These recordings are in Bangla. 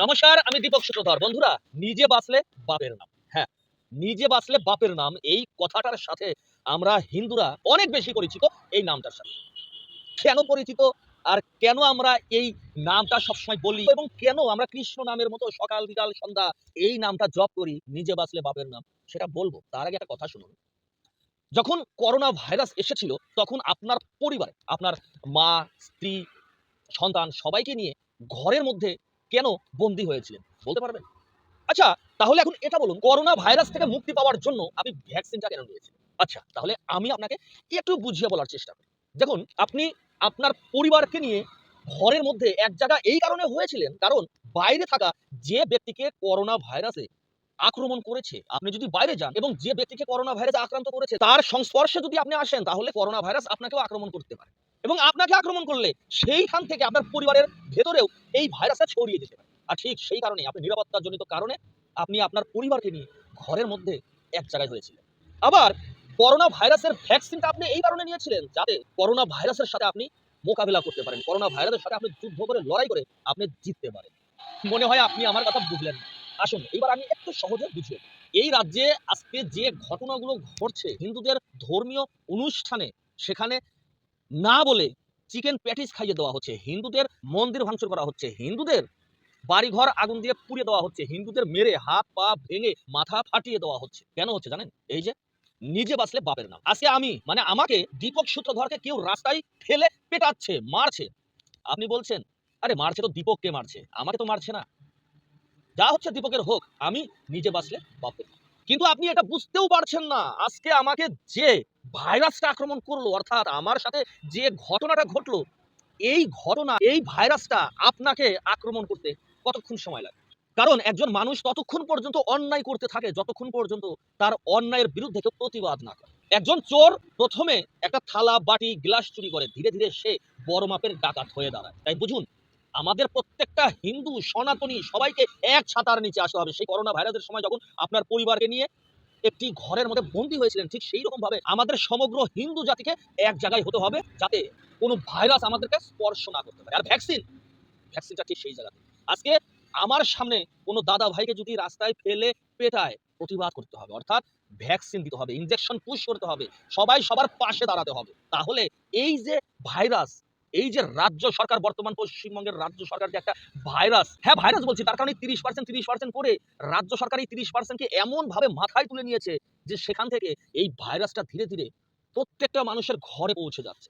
নমস্কার, আমি দীপক সূত্রধর বন্ধুরা, নিজে বাঁচলে বাপের নাম। হ্যাঁ নিজে বাঁচলে বাপের নাম, এই কথাটার সাথে আমরা হিন্দুরা অনেক বেশি পরিচিত এই নামটার সাথে। কেন পরিচিত আর কেন আমরা এই নামটা সবসময় বলি এবং কেন আমরা কৃষ্ণ নামের মতো সকাল, বিকাল, সন্ধ্যা এই নামটা জপ করি, নিজে বাঁচলে বাপের নাম? সেটা বলব। তার আগে একটা কথা শুনুন। যখন করোনা ভাইরাস এসেছিল, তখন আপনার পরিবারে, আপনার মা, স্ত্রী, সন্তান সবাইকে নিয়ে ঘরের মধ্যে কেন বন্দী হয়েছিলেন? বলতে পারবেন? আচ্ছা তাহলে এখন এটা বলুন, করোনা ভাইরাস থেকে মুক্তি পাওয়ার জন্য আপনি ভ্যাকসিনটা কেন নিয়েছেন? আচ্ছা তাহলে আমি আপনাকে একটু বুঝিয়ে বলার চেষ্টা করি। দেখুন, আপনি আপনার পরিবারকে নিয়ে ঘরের মধ্যে এক জায়গা এই কারণে হয়েছিলেন কারণ বাইরে থাকা যে ব্যক্তিকে করোনা ভাইরাসে আক্রমণ করেছে। আপনি যদি বাইরে যান এবং যে ব্যক্তিকে করোনা ভাইরাসে আক্রান্ত করেছে, তার সংস্পর্শে যদি আপনি আসেন, তাহলে করোনা ভাইরাস আপনাকেও আক্রমণ করতে পারে। এবং আপনাকে আক্রমণ করলে সেইখান থেকে আপনার পরিবারের ভেতরেও এই ভাইরাসটা ছড়িয়ে যেতে পারে। আর ঠিক সেই কারণে আপনি নিরাপত্তাজনিত কারণে আপনি আপনার পরিবারকে নিয়ে ঘরের মধ্যে এক জায়গায় হয়েছিলেন। আবার করোনা ভাইরাসের ভ্যাকসিনটা আপনি এই কারণে নিয়েছিলেন যাতে করোনা ভাইরাসের সাথে আপনি মোকাবিলা করতে পারেন। করোনা ভাইরাসের সাথে আপনি যুদ্ধ করে, লড়াই করে আপনি জিততে পারেন। মনে হয় আপনি আমার কথা বুঝলেন না। আসুন, এবার আমি একটু সহজে বুঝিয়ে এই রাজ্যে আজকে যে ঘটনাগুলো ঘটছে হিন্দুদের ধর্মীয় অনুষ্ঠানে, সেখানে না বলে চিকেন প্যাটিস খাইয়ে দেওয়া হচ্ছে। হিন্দুদের মন্দির ভাঙচুর করা হচ্ছে। হিন্দুদের বাড়িঘর আগুন দিয়ে পুড়িয়ে দেওয়া হচ্ছে। হিন্দুদের মেরে হাত, পা ভেঙে মাথা ফাটিয়ে দেওয়া হচ্ছে। কেন হচ্ছে জানেন? এই যে নিজে বাঁচলে বাপের নাম। আজকে আমি মানে আমাকে দীপক সূত্রধরকে কেউ রাস্তায় ফেলে পেটাচ্ছে, মারছে। আপনি বলছেন, আরে মারছে তো দীপককে মারছে? আমাকে তো মারছে না। যা হচ্ছে দীপকের হোক, আমি নিজে বাঁচলে নাম। কিন্তু আপনি এটা বুঝতেও পারছেন না, আজকে আমাকে যে ভাইরাসটা আক্রমণ করল, অর্থাৎ আমার সাথে যে ঘটনাটা ঘটলো, এই ঘটনা, এই ভাইরাসটা আপনাকে আক্রমণ করতে কতক্ষণ সময় লাগে? কারণ একজন মানুষ ততক্ষণ পর্যন্ত অন্যায় করতে থাকে, যতক্ষণ পর্যন্ত তার অন্যায়ের বিরুদ্ধে কেউ প্রতিবাদ না করে। একজন চোর প্রথমে একটা থালা, বাটি, গ্লাস চুরি করে, ধীরে ধীরে সে বড় মাপের ডাকাত হয়ে দাঁড়ায়। তাই বুঝুন আমাদের প্রত্যেকটা হিন্দু, সনাতনী সবাইকে এক ছাতার নিচে আসতে হবে। সেই করোনা ভাইরাসের সময় যখন আপনার পরিবারকে নিয়ে একটি ঘরের মধ্যে বন্দী হয়েছিলেন, ঠিক সেই রকম ভাবে আমাদের সমগ্র হিন্দু জাতিকে এক জায়গায় হতে হবে যাতে কোনো ভাইরাস আমাদেরকে স্পর্শ না করতে পারে। আর ভ্যাকসিন ভ্যাকসিনটা ঠিক সেই জায়গাতে আজকে আমার সামনে কোনো দাদা ভাইকে যদি রাস্তায় ফেলে পেটায়, প্রতিবাদ করতে হবে। অর্থাৎ ভ্যাকসিন দিতে হবে ইনজেকশন পুশ করতে হবে, সবাই সবার পাশে দাঁড়াতে হবে। তাহলে এই যে ভাইরাস এই যে রাজ্য সরকার, বর্তমান পশ্চিমবঙ্গের রাজ্য সরকার যে একটা ভাইরাস হ্যাঁ ভাইরাস বলছি, তার কারণে তিরিশ পার্সেন্ট তিরিশ পার্সেন্ট করে রাজ্য সরকার এই তিরিশ পার্সেন্টকে এমন ভাবে মাথায় তুলে নিয়েছে যে সেখান থেকে এই ভাইরাসটা ধীরে ধীরে প্রত্যেকটা মানুষের ঘরে পৌঁছে যাচ্ছে।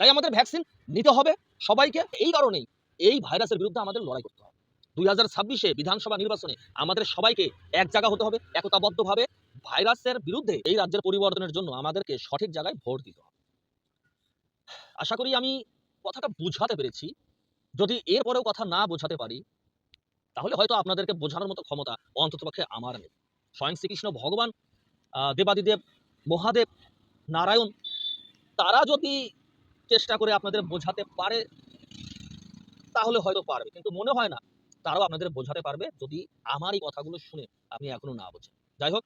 তাই আমাদের ভ্যাকসিন নিতে হবে সবাইকে। এই কারণেই এই ভাইরাসের বিরুদ্ধে আমাদের লড়াই করতে হবে। দুই হাজার ছাব্বিশে বিধানসভা নির্বাচনে আমাদের সবাইকে এক জায়গা হতে হবে, একতাবদ্ধভাবে ভাইরাসের বিরুদ্ধে এই রাজ্যের পরিবর্তনের জন্য আমাদেরকে সঠিক জায়গায় ভোট দিতে হবে। আশা করি আমি কথাটা বোঝাতে পেরেছি। যদি এরপরেও কথা না বোঝাতে পারি, তাহলে হয়তো আপনাদেরকে বোঝানোর মতো ক্ষমতা অন্ততপক্ষে আমার নেই। স্বয়ং শ্রীকৃষ্ণ ভগবান দেবাদিদেব, মহাদেব, নারায়ণ, তারা যদি চেষ্টা করে আপনাদের বোঝাতে পারে, তাহলে হয়তো পারবে। কিন্তু মনে হয় না, তারাও আপনাদের বোঝাতে পারবে যদি আমার এই কথাগুলো শুনে আপনি এখনও না বোঝেন। যাই হোক,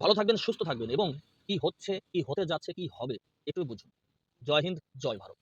ভালো থাকবেন, সুস্থ থাকবেন এবং কি হচ্ছে, কি হতে যাচ্ছে, কি হবে, একটু বুঝুন। জয় হিন্দ, জয় ভারত।